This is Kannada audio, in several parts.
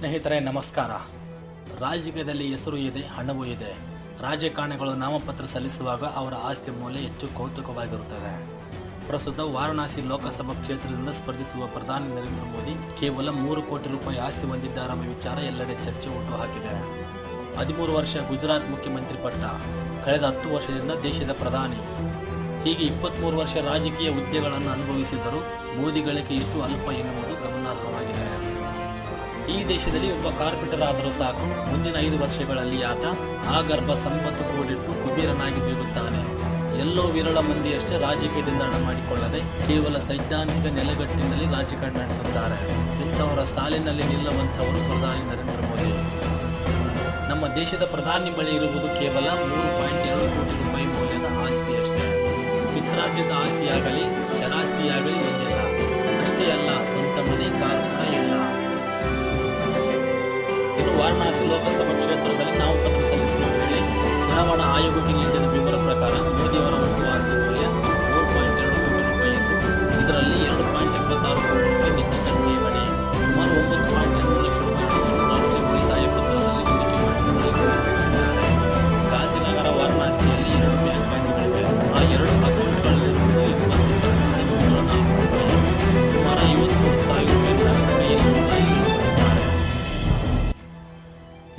ಸ್ನೇಹಿತರೆ, ನಮಸ್ಕಾರ. ರಾಜಕೀಯದಲ್ಲಿ ಹೆಸರು ಇದೆ, ಹಣವೂ ಇದೆ. ರಾಜಕಾರಣಿಗಳು ನಾಮಪತ್ರ ಸಲ್ಲಿಸುವಾಗ ಅವರ ಆಸ್ತಿ ಮೌಲ್ಯ ಹೆಚ್ಚು ಕೌತುಕವಾಗಿರುತ್ತದೆ. ಪ್ರಸ್ತುತ ವಾರಣಾಸಿ ಲೋಕಸಭಾ ಕ್ಷೇತ್ರದಿಂದ ಸ್ಪರ್ಧಿಸುವ ಪ್ರಧಾನಿ ನರೇಂದ್ರ ಮೋದಿ ಕೇವಲ ಮೂರು ಕೋಟಿ ರೂಪಾಯಿ ಆಸ್ತಿ ಹೊಂದಿದ್ದಾರೆಂಬ ವಿಚಾರ ಎಲ್ಲೆಡೆ ಚರ್ಚೆ ಹುಟ್ಟು ಹಾಕಿದೆ ಹದಿಮೂರು ವರ್ಷ ಗುಜರಾತ್ ಮುಖ್ಯಮಂತ್ರಿ ಪಟ್ಟ, ಕಳೆದ ಹತ್ತು ವರ್ಷದಿಂದ ದೇಶದ ಪ್ರಧಾನಿ. ಹೀಗೆ ಇಪ್ಪತ್ತ್ಮೂರು ವರ್ಷ ರಾಜಕೀಯ ಹುದ್ದೆಗಳನ್ನು ಅನುಭವಿಸಿದರೂ ಮೋದಿ ಗಳಿಕೆ ಇಷ್ಟು ಅಲ್ಪ ಎನ್ನುವುದು ಗಮನಾರ್ಹವಾಗಿದೆ. ಈ ದೇಶದಲ್ಲಿ ಒಬ್ಬ ಕಾರ್ಪೆಂಟರ್ ಆದರೂ ಸಾಕು. ಮುಂದಿನ ಐದು ವರ್ಷಗಳಲ್ಲಿ ಆತ ಆ ಗರ್ಭ ಸಂಪತ್ತು ಕೂಡಿಟ್ಟು ಕುಬೇರನಾಗಿ ಬೀಗುತ್ತಾನೆ ಎಲ್ಲೋ ವಿರಳ ಮಂದಿಯಷ್ಟೇ ರಾಜಕೀಯದಿಂದ ಹಣ ಮಾಡಿಕೊಳ್ಳದೆ ಕೇವಲ ಸೈದ್ಧಾಂತಿಕ ನೆಲೆಗಟ್ಟಿನಲ್ಲಿ ರಾಜಕಾರಣ ನಡೆಸುತ್ತಾರೆ ಇಂಥವರ ಸಾಲಿನಲ್ಲಿ ನಿಲ್ಲುವಂಥವರು ಪ್ರಧಾನಿ ನರೇಂದ್ರ ಮೋದಿ. ನಮ್ಮ ದೇಶದ ಪ್ರಧಾನಿ ಬಳಿ ಇರುವುದು ಕೇವಲ ಮೂರು ಪಾಯಿಂಟ್ ಎರಡು ಕೋಟಿ ರೂಪಾಯಿ ಮೌಲ್ಯದ ಆಸ್ತಿಯಷ್ಟೇ. ಪಿತ್ರಾರ್ಜಿತ ಆಸ್ತಿಯಾಗಲಿ ಚರಾಸ್ತಿಯಾಗಲಿ ವಾರಣಾಸಿ ಲೋಕಸಭಾ ಕ್ಷೇತ್ರದಲ್ಲಿ ನಾಮಪತ್ರ ಸಲ್ಲಿಸಿದ ವೇಳೆ ಚುನಾವಣಾ ಆಯೋಗಕ್ಕೆ ನೀಡಿದ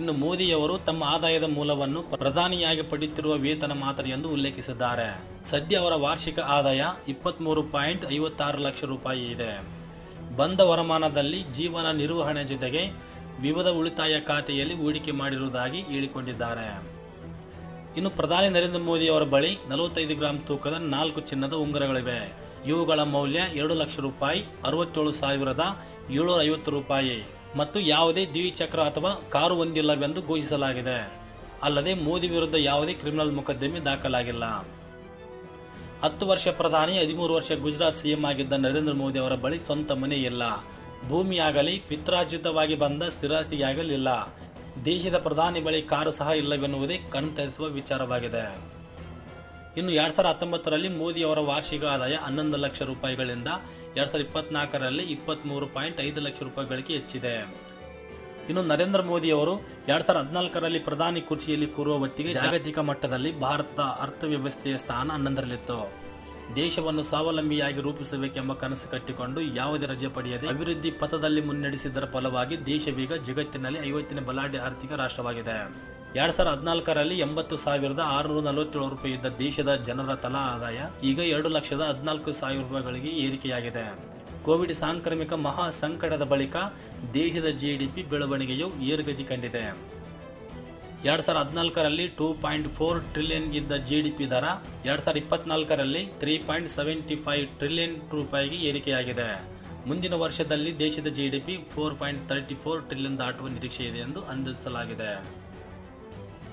ಇನ್ನು ಮೋದಿಯವರು ತಮ್ಮ ಆದಾಯದ ಮೂಲವನ್ನು ಪ್ರಧಾನಿಯಾಗಿ ಪಡೆಯುತ್ತಿರುವ ವೇತನ ಮಾತ್ರ ಎಂದು ಉಲ್ಲೇಖಿಸಿದ್ದಾರೆ. ಸದ್ಯ ಅವರ ವಾರ್ಷಿಕ ಆದಾಯ ಇಪ್ಪತ್ತ್ಮೂರು ಪಾಯಿಂಟ್ ಐವತ್ತಾರು ಲಕ್ಷ ರೂಪಾಯಿ ಇದೆ. ಬಂದ ವರಮಾನದಲ್ಲಿ ಜೀವನ ನಿರ್ವಹಣೆ ಜೊತೆಗೆ ವಿವಿಧ ಉಳಿತಾಯ ಖಾತೆಯಲ್ಲಿ ಹೂಡಿಕೆ ಮಾಡಿರುವುದಾಗಿ ಹೇಳಿಕೊಂಡಿದ್ದಾರೆ. ಇನ್ನು ಪ್ರಧಾನಿ ನರೇಂದ್ರ ಮೋದಿ ಅವರ ಬಳಿ ನಲವತ್ತೈದು ಗ್ರಾಂ ತೂಕದ ನಾಲ್ಕು ಚಿನ್ನದ ಉಂಗುರಗಳಿವೆ. ಇವುಗಳ ಮೌಲ್ಯ ಎರಡು ಲಕ್ಷ ರೂಪಾಯಿ, ಅರವತ್ತೇಳು ಸಾವಿರದ ಏಳುನೂರ ಐವತ್ತು ರೂಪಾಯಿ. ಮತ್ತು ಯಾವುದೇ ದ್ವಿಚಕ್ರ ಅಥವಾ ಕಾರು ಹೊಂದಿಲ್ಲವೆಂದು ಘೋಷಿಸಲಾಗಿದೆ. ಅಲ್ಲದೆ ಮೋದಿ ವಿರುದ್ಧ ಯಾವುದೇ ಕ್ರಿಮಿನಲ್ ಮೊಕದ್ದಮೆ ದಾಖಲಾಗಿಲ್ಲ. ಹತ್ತು ವರ್ಷ ಪ್ರಧಾನಿ, ಹದಿಮೂರು ವರ್ಷ ಗುಜರಾತ್ ಸಿಎಂ ಆಗಿದ್ದ ನರೇಂದ್ರ ಮೋದಿ ಅವರ ಬಳಿ ಸ್ವಂತ ಮನೆ ಇಲ್ಲ. ಭೂಮಿಯಾಗಲಿ, ಪಿತ್ರಾರ್ಜಿತವಾಗಿ ಬಂದ ಸ್ಥಿರಾಸ್ತಿಯಾಗಲಿಲ್ಲ. ದೇಶದ ಪ್ರಧಾನಿ ಬಳಿ ಕಾರು ಸಹ ಇಲ್ಲವೆನ್ನುವುದೇ ಕಣ್ತರಿಸುವ ವಿಚಾರವಾಗಿದೆ. ಇನ್ನು ಎರಡು ಸಾವಿರದ ಹತ್ತೊಂಬತ್ತರಲ್ಲಿ ಮೋದಿ ಅವರ ವಾರ್ಷಿಕ ಆದಾಯ ಹನ್ನೊಂದು ಲಕ್ಷ ರೂಪಾಯಿಗಳಿಂದ ಎರಡು ಸಾವಿರದ ಇಪ್ಪತ್ನಾಲ್ಕರಲ್ಲಿ ಇಪ್ಪತ್ತ್ಮೂರು ಪಾಯಿಂಟ್ ಐದು ಲಕ್ಷ ರೂಪಾಯಿಗಳಿಗೆ ಹೆಚ್ಚಿದೆ. ಇನ್ನು ನರೇಂದ್ರ ಮೋದಿ ಅವರು ಎರಡು ಸಾವಿರದ ಹದಿನಾಲ್ಕರಲ್ಲಿ ಪ್ರಧಾನಿ ಕುರ್ಚಿಯಲ್ಲಿ ಕೂರುವ ಹೊತ್ತಿಗೆ ಜಾಗತಿಕ ಮಟ್ಟದಲ್ಲಿ ಭಾರತದ ಅರ್ಥವ್ಯವಸ್ಥೆಯ ಸ್ಥಾನ ಹನ್ನೊಂದರಲ್ಲಿತ್ತು. ದೇಶವನ್ನು ಸ್ವಾವಲಂಬಿಯಾಗಿ ರೂಪಿಸಬೇಕೆಂಬ ಕನಸು ಕಟ್ಟಿಕೊಂಡು ಯಾವುದೇ ರಜೆ ಪಡೆಯದೆ ಅಭಿವೃದ್ಧಿ ಪಥದಲ್ಲಿ ಮುನ್ನಡೆಸಿದ್ದರ ಫಲವಾಗಿ ದೇಶವೀಗ ಜಗತ್ತಿನಲ್ಲಿ ಐವತ್ತನೇ ಬಲಾಢ್ಯ ಆರ್ಥಿಕ ರಾಷ್ಟ್ರವಾಗಿದೆ. ಎರಡ್ ಸಾವಿರದ ಹದಿನಾಲ್ಕರಲ್ಲಿ ಎಂಬತ್ತು ಸಾವಿರದ ಆರುನೂರ ನಲವತ್ತೇಳು ರೂಪಾಯಿ ಇದ್ದ ದೇಶದ ಜನರ ತಲಾ ಆದಾಯ ಈಗ ಎರಡು ಲಕ್ಷದ ಹದಿನಾಲ್ಕು ಸಾವಿರ ರೂಪಾಯಿಗಳಿಗೆ ಏರಿಕೆಯಾಗಿದೆ. ಕೋವಿಡ್ ಸಾಂಕ್ರಾಮಿಕ ಮಹಾ ಸಂಕಟದ ಬಳಿಕ ದೇಶದ ಜಿಡಿಪಿ ಬೆಳವಣಿಗೆಯು ಏರುಗತಿ ಕಂಡಿದೆ. ಎರಡು ಸಾವಿರದ ಹದಿನಾಲ್ಕರಲ್ಲಿ ಟೂ ಪಾಯಿಂಟ್ ಫೋರ್ ಟ್ರಿಲಿಯನ್ ಇದ್ದ ಜಿ ಡಿ ಪಿ ದರ ಎರಡು ಸಾವಿರದ ಇಪ್ಪತ್ನಾಲ್ಕರಲ್ಲಿ three point seventy five trillion ರೂಪಾಯಿಗೆ ಏರಿಕೆಯಾಗಿದೆ. ಮುಂದಿನ ವರ್ಷದಲ್ಲಿ ದೇಶದ G D P four point thirty four trillion ದಾಟುವ ನಿರೀಕ್ಷೆ ಇದೆ ಎಂದು ಅಂದಾಜಿಸಲಾಗಿದೆ